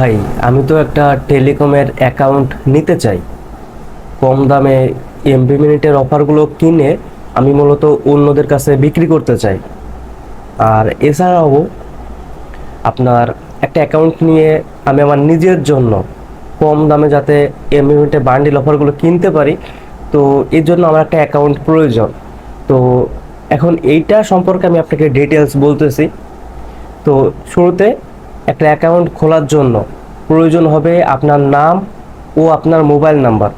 ভাই, আমি তো একটা টেলিকমের অ্যাকাউন্ট নিতে চাই। কম দামে এমবি মিনিটের অফারগুলো কিনে আমি মূলত অন্যদের কাছে বিক্রি করতে চাই। আর এছাড়াও আপনার একটা অ্যাকাউন্ট নিয়ে আমি আমার নিজের জন্য কম দামে যাতে এমবি মিনিটের বান্ডিল অফারগুলো কিনতে পারি, তো এর জন্য আমার একটা অ্যাকাউন্ট প্রয়োজন। তো এখন এইটা সম্পর্কে আমি আপনাকে ডিটেলস বলতেছি। তো শুরুতে একটা অ্যাকাউন্ট খোলার জন্য প্রয়োজন হবে আপনার নাম ও আপনার মোবাইল নাম্বার।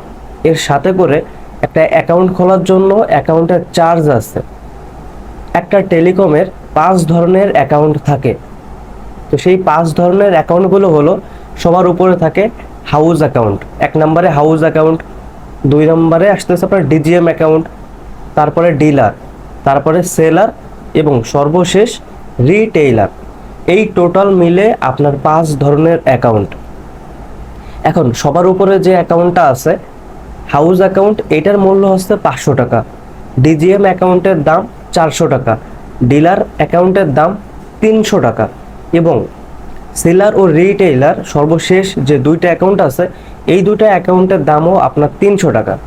এর সাথে করে একটা অ্যাকাউন্ট খোলার জন্য অ্যাকাউন্টের চার্জ আছে। একটা টেলিকমের পাঁচ ধরনের অ্যাকাউন্ট থাকে। তো সেই পাঁচ ধরনের অ্যাকাউন্টগুলো হলো, সবার উপরে থাকে হাউস অ্যাকাউন্ট। এক নম্বরে হাউস অ্যাকাউন্ট, দুই নম্বরে আসতেছে আপনার ডিজিএম অ্যাকাউন্ট, তারপরে ডিলার, তারপরে সেলার এবং সর্বশেষ রিটেইলার। এই টোটাল মিলে আপনার পাঁচ ধরনের অ্যাকাউন্ট। এখন সবার উপরে যে অ্যাকাউন্টটা আছে, হাউস অ্যাকাউন্ট, এটার মূল্য হচ্ছে পাঁচশো টাকা। ডিজিএম অ্যাকাউন্টের দাম চারশো টাকা। ডিলার অ্যাকাউন্টের দাম তিনশো টাকা। এবং সেলার ও রিটেইলার সর্বশেষ যে দুইটা অ্যাকাউন্ট আছে, এই দুইটা অ্যাকাউন্টের দামও আপনার তিনশো টাকা।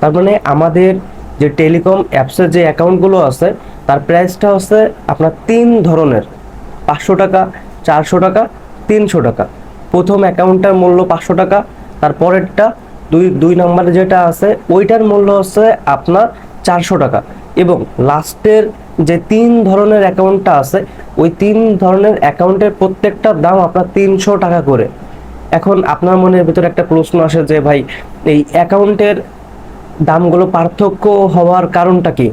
তার মানে আমাদের যে টেলিকম অ্যাপসের যে অ্যাকাউন্টগুলো আছে, তার প্রাইসটা হচ্ছে আপনার তিন ধরনের। পাঁচশো টাকা, চারশো টাকা, তিনশো টাকা। প্রথম অ্যাকাউন্টটার মূল্য পাঁচশো টাকা, তারপরেরটা দুই দুই নম্বরে যেটা আছে, ওইটার মূল্য হচ্ছে আপনার চারশো টাকা। এবং লাস্টের যে তিন ধরনের অ্যাকাউন্টটা আছে, ওই তিন ধরনের অ্যাকাউন্টের প্রত্যেকটার দাম আপনার তিনশো টাকা করে। এখন আপনার মনের ভিতরে একটা প্রশ্ন আসে যে, ভাই, এই অ্যাকাউন্টের দামগুলো পার্থক্য হওয়ার কারণটা কি?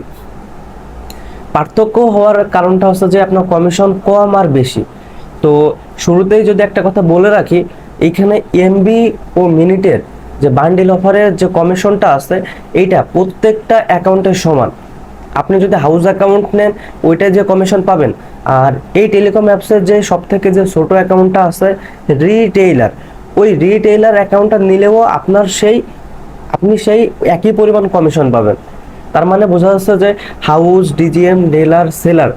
পার্থক্য হওয়ার কারণটা হচ্ছে যে আপনার কমিশন কম আর বেশি। তো শুরুতেই যদি একটা কথা বলে রাখি এইখানে এমবি ও মিনিটের যে বান্ডিল অফারের যে কমিশনটা আছে, এইটা প্রত্যেকটা অ্যাকাউন্টের সমান। আপনি যদি হাউস অ্যাকাউন্ট নেন, ওইটায় যে কমিশন পাবেন। আর এই টেলিকম অ্যাপসের যে সব থেকে যে ছোট অ্যাকাউন্টটা আছে রিটেইলার ওই রিটেইলার অ্যাকাউন্টটা নিলেও আপনার সেই, আপনি সেই একই পরিমাণ কমিশন পাবেন। তার মানে বোঝা যাচ্ছে যে হাউস ডিজিএম ডিলার সেলার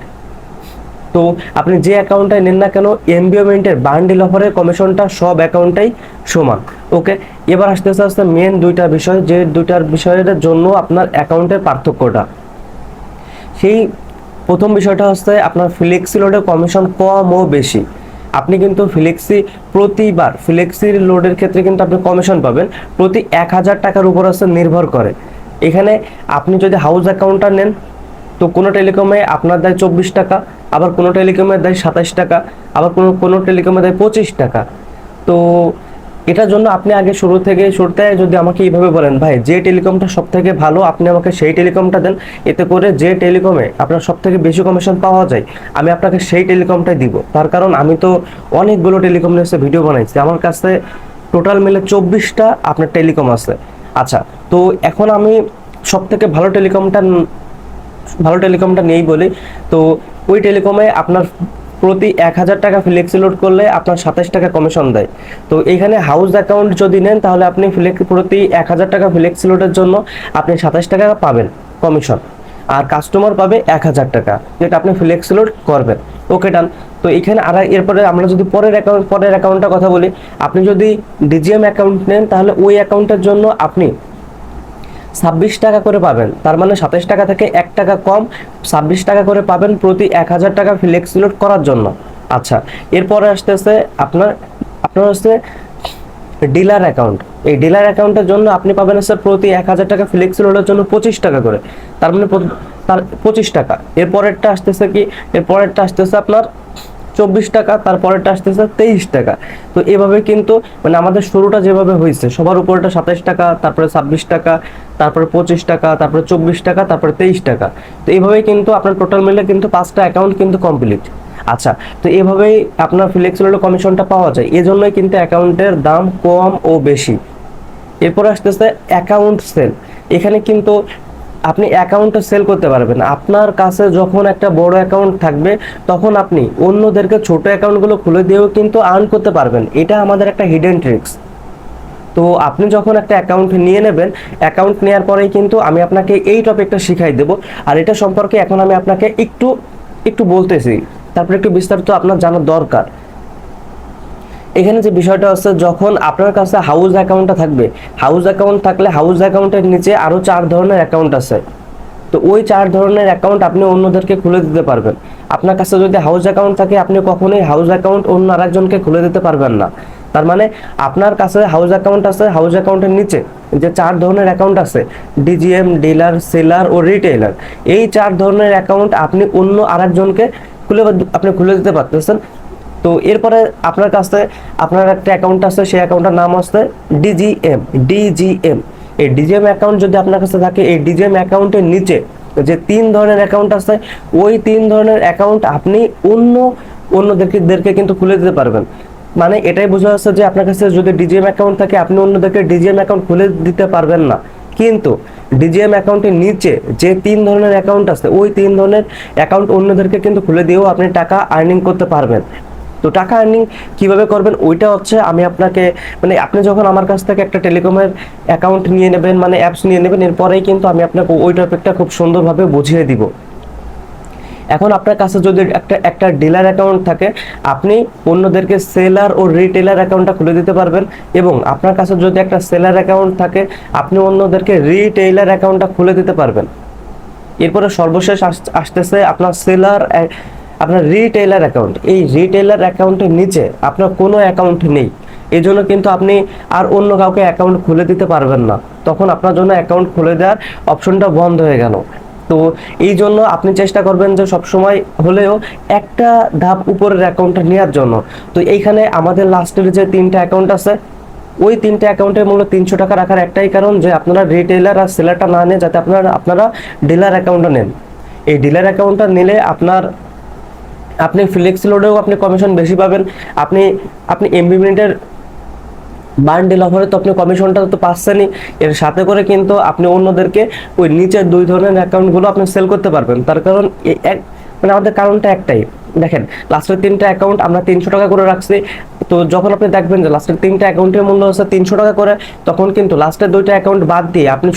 তো আপনি যে অ্যাকাউন্টটাই নেন না কেন এমবিওমেন্টের বান্ডিল অফারের কমিশনটা সব অ্যাকাউন্টটাই সমান। ওকে এবার আসতেছে আসতে মেন দুইটা বিষয়, যে দুইটার বিষয়ের জন্য আপনার অ্যাকাউন্টের পার্থক্যটা। সেই প্রথম বিষয়টা হচ্ছে আপনার ফ্লেক্সি লোডের কমিশন কম ও বেশি। আপনি কিন্তু ফ্লেক্সি প্রতিবার ফ্লেক্সি লোডের ক্ষেত্রে কিন্তু আপনি কমিশন পাবেন। প্রতি এক হাজার টাকার উপর হচ্ছে নির্ভর করে। এখানে আপনি যদি হাউস অ্যাকাউন্টটা নেন, তো কোনো টেলিকমে আপনার দেয় চব্বিশ টাকা, আবার কোনো টেলিকমে দেয় সাতাশ টাকা, আবার কোনো কোনো টেলিকমে দেয় পঁচিশ টাকা। তো এটার জন্য আপনি আগে শুরু থেকে, শুরুতে যদি আমাকে এইভাবে বলেন, ভাই, যে টেলিকমটা সব থেকে ভালো, আপনি আমাকে সেই টেলিকমটা দেন, এতে করে যে টেলিকমে আপনার সব থেকে বেশি কমিশন পাওয়া যায়, আমি আপনাকে সেই টেলিকমটাই দিব। তার কারণ আমি তো অনেকগুলো টেলিকম নিয়ে ভিডিও বানাইছি। আমার কাছে টোটাল মিলে চব্বিশটা আপনার টেলিকম আছে। আচ্ছা তো এখন আমি সব থেকে ভালো টেলিকমটা ভালো টেলিকমটা নেই বলি, তো ওই টেলিকমে আপনার প্রতি এক হাজার টাকা ফ্লেক্সি লোড করলে আপনার সাতাশ টাকা কমিশন দেয়। তো এখানে হাউস অ্যাকাউন্ট যদি নেন, তাহলে আপনি ফ্লেক্স প্রতি এক হাজার টাকা ফ্লেক্সি লোডের জন্য আপনি সাতাশ টাকা পাবেন কমিশন। আর কাস্টমার পাবে এক হাজার টাকা, যেটা আপনি ফ্লেক্সি লোড করবেন। ওকে ডান তো এখানে আর এরপরে আমরা যদি পরের অ্যাকাউন্ট পরের অ্যাকাউন্টটা কথা বলি, আপনি যদি ডিজিএম অ্যাকাউন্ট নেন, তাহলে ওই অ্যাকাউন্টের জন্য আপনি ছাব্বিশ টাকা করে পাবেন। তার মানে সাতাশ টাকা থেকে এক টাকা কম, ছাব্বিশ টাকা করে পাবেন প্রতি এক হাজার টাকা ফ্লেক্স লোড করার জন্য। আচ্ছা এরপরে আসতেছে আপনার আপনার হচ্ছে ডিলার অ্যাকাউন্ট। এই ডিলার অ্যাকাউন্টের জন্য আপনি পাবেন হচ্ছে প্রতি এক হাজার টাকা ফ্লেক্স লোডের জন্য পঁচিশ টাকা করে। তার মানে তার পঁচিশ টাকা। এরপরেরটা আসতেছে কি? এরপরেরটা আসতেছে আপনার চব্বিশ টাকা তারপরেরটা আসতেছে তেইশ টাকা। তো এভাবে কিন্তু মানে আমাদের শুরুটা যেভাবে হয়েছে, সবার উপরটা সাতাশ টাকা, তারপরে ছাব্বিশ টাকা, তারপরে পঁচিশ টাকা, তারপরে চব্বিশ টাকা, তারপরে তেইশ টাকা। তো এইভাবেই কিন্তু আপনার টোটাল মিলে কিন্তু পাঁচটা অ্যাকাউন্ট কিন্তু কমপ্লিট আচ্ছা তো এভাবেই আপনার ফ্লেক্সিবল কমিশনটা পাওয়া যায়। এজন্যই কিন্তু অ্যাকাউন্টের দাম কম ও বেশি। এরপর আসতেছে অ্যাকাউন্ট সেল। এখানে কিন্তু আপনি অ্যাকাউন্টটা সেল করতে পারবেন। আপনার কাছে যখন একটা বড় অ্যাকাউন্ট থাকবে, তখন আপনি অন্যদেরকে ছোট অ্যাকাউন্টগুলো খুলে দিয়েও কিন্তু আর্ন করতে পারবেন। এটা আমাদের একটা হিডেন ট্রিক্স তো আপনি যখন একটা অ্যাকাউন্ট নিয়ে নেবেন, অ্যাকাউন্ট নেওয়ার পরেই কিন্তু আমি আপনাকে এই টপিকটা শিখাই দেব। আর এটা সম্পর্কে এখন আমি আপনাকে একটু একটু বলতেছি। তারপরে একটু বিস্তারিত আপনার জানার দরকার। এখানে যে বিষয়টা হচ্ছে, যখন আপনার কাছে হাউস অ্যাকাউন্টটা থাকবে হাউস অ্যাকাউন্ট থাকলে হাউস অ্যাকাউন্টের নিচে আরও চার ধরনের অ্যাকাউন্ট আছে। তো ওই চার ধরনের অ্যাকাউন্ট আপনি অন্যদেরকে খুলে দিতে পারবেন। আপনার কাছে যদি হাউস অ্যাকাউন্ট থাকে, আপনি কখনোই হাউস অ্যাকাউন্ট অন্য আরেকজনকে খুলে দিতে পারবেন না। তার মানে আপনার কাছে হাউস অ্যাকাউন্ট আছে হাউস অ্যাকাউন্টের নিচে যে চার ধরনের অ্যাকাউন্ট আছে ডিজিএম ডিলার সেলার ও রিটেইলার এই চার ধরনের অ্যাকাউন্ট আপনি অন্য আরেকজনকে খুলে আপনি খুলে দিতে পারতেছেন। তো এরপরে আপনার কাছে আপনার একটা অ্যাকাউন্ট আছে, সেই অ্যাকাউন্টের নাম হচ্ছে ডিজিএম ডিজিএম এই ডিজিএম অ্যাকাউন্ট যদি আপনার কাছে থাকে, এই ডিজিএম অ্যাকাউন্টের নিচে যে তিন ধরনের অ্যাকাউন্ট আছে, ওই তিন ধরনের অ্যাকাউন্ট আপনি অন্য, অন্যদেরকে, দেরকে কিন্তু খুলে দিতে পারবেন। মানে এটাই বোঝা যাচ্ছে যে আপনার কাছে যদি ডিজিএম অ্যাকাউন্ট থাকে, আপনি অন্যদেরকে ডিজিএম অ্যাকাউন্ট খুলে দিতে পারবেন না। কিন্তু ডিজিএম অ্যাকাউন্টের নিচে যে তিন ধরনের অ্যাকাউন্ট আছে, ওই তিন ধরনের অ্যাকাউন্ট অন্যদেরকে কিন্তু খুলে দিয়েও আপনি টাকা আর্নিং করতে পারবেন। তো টাকা আর্নিং কীভাবে করবেন, ওইটা হচ্ছে আমি আপনাকে মানে আপনি যখন আমার কাছ থেকে একটা টেলিকমের অ্যাকাউন্ট নিয়ে নেবেন মানে অ্যাপস নিয়ে নেবেন, এরপরেই কিন্তু আমি আপনাকে ওই টপিকটা খুব সুন্দরভাবে বুঝিয়ে দিব। এখন আপনার কাছে যদি একটা একটা ডিলার অ্যাকাউন্ট থাকে, আপনি অন্যদেরকে সেলার ও রিটেলার অ্যাকাউন্টটা খুলে দিতে পারবেন এবং আপনার কাছে যদি একটা সেলার অ্যাকাউন্ট থাকে, আপনি অন্যদেরকে রিটেইলার অ্যাকাউন্টটা খুলে দিতে পারবেন। এরপরে সর্বশেষ আসতেছে আপনার সেলার আপনার রিটেলার অ্যাকাউন্ট এই রিটেলার অ্যাকাউন্টের নিচে আপনার কোনো অ্যাকাউন্ট নেই। এই জন্য কিন্তু আপনি আর অন্য কাউকে অ্যাকাউন্ট খুলে দিতে পারবেন না। তখন আপনার জন্য অ্যাকাউন্ট খুলে দেওয়ার অপশনটা বন্ধ হয়ে গেল। তো এই জন্য আপনি চেষ্টা করবেন যে সবসময় হলেও একটা ধাপ উপরের অ্যাকাউন্টটা নেওয়ার জন্য। তো এইখানে আমাদের লাস্টের যে তিনটা অ্যাকাউন্ট আছে, ওই তিনটে অ্যাকাউন্টের মূল্য তিনশো টাকা রাখার একটাই কারণ যে আপনারা রিটেলার আর সেলারটা না নিয়ে যাতে আপনারা আপনারা ডিলার অ্যাকাউন্টটা নেন। এই ডিলার অ্যাকাউন্টটা নিলে আপনার, আপনি ফ্লেক্সি লোডেও আপনি কমিশন বেশি পাবেন। আপনি আপনি এমবি মিনিটের বান্ডেল অফারে তো আপনি কমিশনটা তো পাচ্ছেনই। এর সাথে করে কিন্তু আপনি অন্যদেরকে ওই নিচের দুই ধরনের অ্যাকাউন্টগুলো আপনি সেল করতে পারবেন। তার কারণ এক মানে আমাদের কারণটা একটাই। দেখেন, লাস্টের তিনটা অ্যাকাউন্ট আমরা তিনশো টাকা করে রাখছি। তো যখন আপনি দেখবেন যে লাস্টের তিনটা অ্যাকাউন্টের মূল্য হচ্ছে তিনশো টাকা করে, তখন কিন্তু লাস্টের দুইটা অ্যাকাউন্ট বাদ দিয়ে আপনি